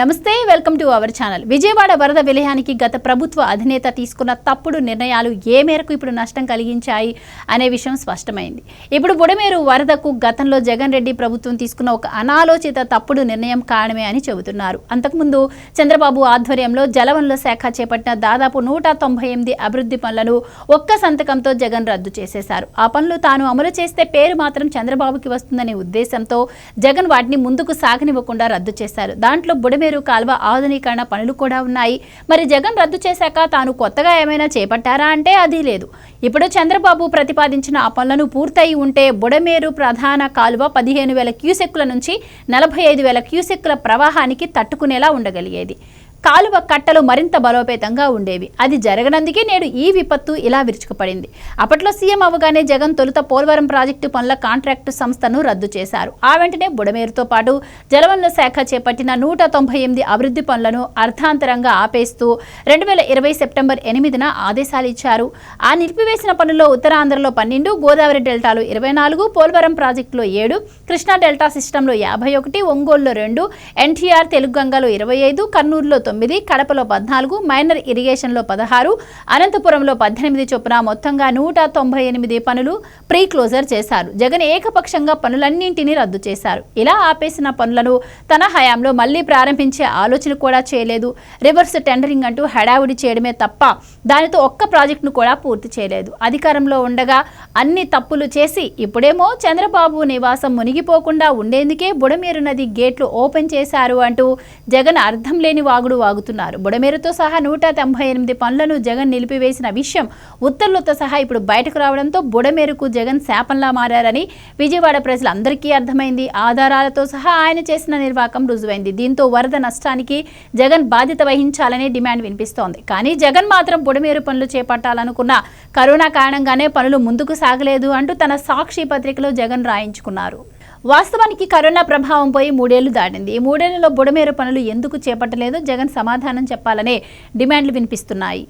నమస్తే welcome to our channel. Vijayawada వరద విలయానికి గత ప్రభుత్వ అధినేత తీసుకున్న తప్పుడు నిర్ణయాలు ఏ మేరకు ఇప్పుడు నష్టం కలిగించాయి అనే విషయం స్పష్టమైంది. ఇప్పుడు బుడమేరు వరదకు గతంలో జగన్ రెడ్డి ప్రభుత్వం తీసుకున్న ఒక అనాలోచిత తప్పుడు నిర్ణయం కారణమే అని చెబుతున్నారు. అంతకుముందు చంద్రబాబు ఆధ్వర్యంలో జలవనరుల శాఖ చేపట్టిన దాదాపు నూట తొంభై ఎనిమిది అభివృద్ధి పనులను ఒక్క సంతకంతో జగన్ రద్దు చేసేశారు. ఆ పనులు తాను అమలు చేస్తే పేరు మాత్రం చంద్రబాబుకి వస్తుందనే ఉద్దేశంతో జగన్ వాటిని ముందుకు సాగనివ్వకుండా రద్దు చేశారు. దాంట్లో బుడమేరు కాల్వ ఆధునీకరణ పనులు కూడా ఉన్నాయి. మరి జగన్ రద్దు చేశాక తాను కొత్తగా ఏమైనా చేపట్టారా అంటే అది లేదు. ఇప్పుడు చంద్రబాబు ప్రతిపాదించిన ఆ పనులను పూర్తయి ఉంటే బుడమేరు ప్రధాన కాలువ పదిహేను వేల క్యూసెక్కుల నుంచి నలభై ఐదు వేల క్యూసెక్కుల ప్రవాహానికి తట్టుకునేలా ఉండగలిగేది. కాలువ కట్టలు మరింత బలోపేతంగా ఉండేవి. అది జరగనందుకే నేడు ఈ విపత్తు ఇలా విరుచుకుపడింది. అప్పట్లో సీఎం అవగానే జగన్ తొలుత పోలవరం ప్రాజెక్టు పనుల కాంట్రాక్టు సంస్థను రద్దు చేశారు. ఆ వెంటనే బుడమేరుతో పాటు జలవనరుల శాఖ చేపట్టిన నూట తొంభై ఎనిమిది అభివృద్ధి పనులను అర్థాంతరంగా ఆపేస్తూ రెండు వేల ఇరవై సెప్టెంబర్ ఎనిమిదిన ఆదేశాలు ఇచ్చారు. ఆ నిలిపివేసిన పనుల్లో ఉత్తరాంధ్రలో పన్నెండు గోదావరి డెల్టాలో ఇరవై నాలుగు పోలవరం ప్రాజెక్టులో ఏడు కృష్ణా డెల్టా సిస్టంలో యాభై ఒకటి ఒంగోలులో రెండు ఎన్టీఆర్ తెలుగు గంగలో ఇరవై ఐదు కర్నూలులో తొమ్మిది తొమ్మిది కడపలో పద్నాలుగు మైనర్ ఇరిగేషన్లో పదహారు అనంతపురంలో పద్దెనిమిది చొప్పున మొత్తంగా నూట తొంభై ఎనిమిది పనులు ప్రీ క్లోజర్ చేశారు. జగన్ ఏకపక్షంగా పనులన్నింటినీ రద్దు చేశారు. ఇలా ఆపేసిన పనులను తన హయాంలో మళ్ళీ ప్రారంభించే ఆలోచన కూడా చేయలేదు. రివర్స్ టెండరింగ్ అంటూ హడావుడి చేయడమే తప్ప దానితో ఒక్క ప్రాజెక్టును కూడా పూర్తి చేయలేదు. అధికారంలో ఉండగా అన్ని తప్పులు చేసి ఇప్పుడేమో చంద్రబాబు నివాసం మునిగిపోకుండా ఉండేందుకే బుడమేరు నది గేట్లు ఓపెన్ చేశారు అంటూ జగన్ అర్థం లేని వాగుడు వాగుతున్నారు. బుడమేరుతో సహా నూట తొంభై ఎనిమిది పనులను జగన్ నిలిపివేసిన విషయం ఉత్తర్వులతో సహా ఇప్పుడు బయటకు రావడంతో బుడమేరుకు జగన్ శాపంలా మారారని విజయవాడ ప్రజలందరికీ అర్థమైంది. ఆధారాలతో సహా ఆయన చేసిన నిర్వాకం రుజువైంది. దీంతో వరద నష్టానికి జగన్ బాధ్యత వహించాలని డిమాండ్ వినిపిస్తోంది. కానీ జగన్ మాత్రం బుడమేరు పనులు చేపట్టాలనుకున్న కరోనా కారణంగానే పనులు ముందుకు సాగలేదు అంటూ తన సాక్షి పత్రికలో జగన్ రాయించుకున్నారు. వాస్తవానికి కరోనా ప్రభావం పోయి మూడేళ్ళు దాటింది. ఈ మూడేళ్ళలో బుడమేరు పనులు ఎందుకు చేపట్టలేదో? జగన్ సమాధానం చెప్పాలనే డిమాండ్లు వినిపిస్తున్నాయి.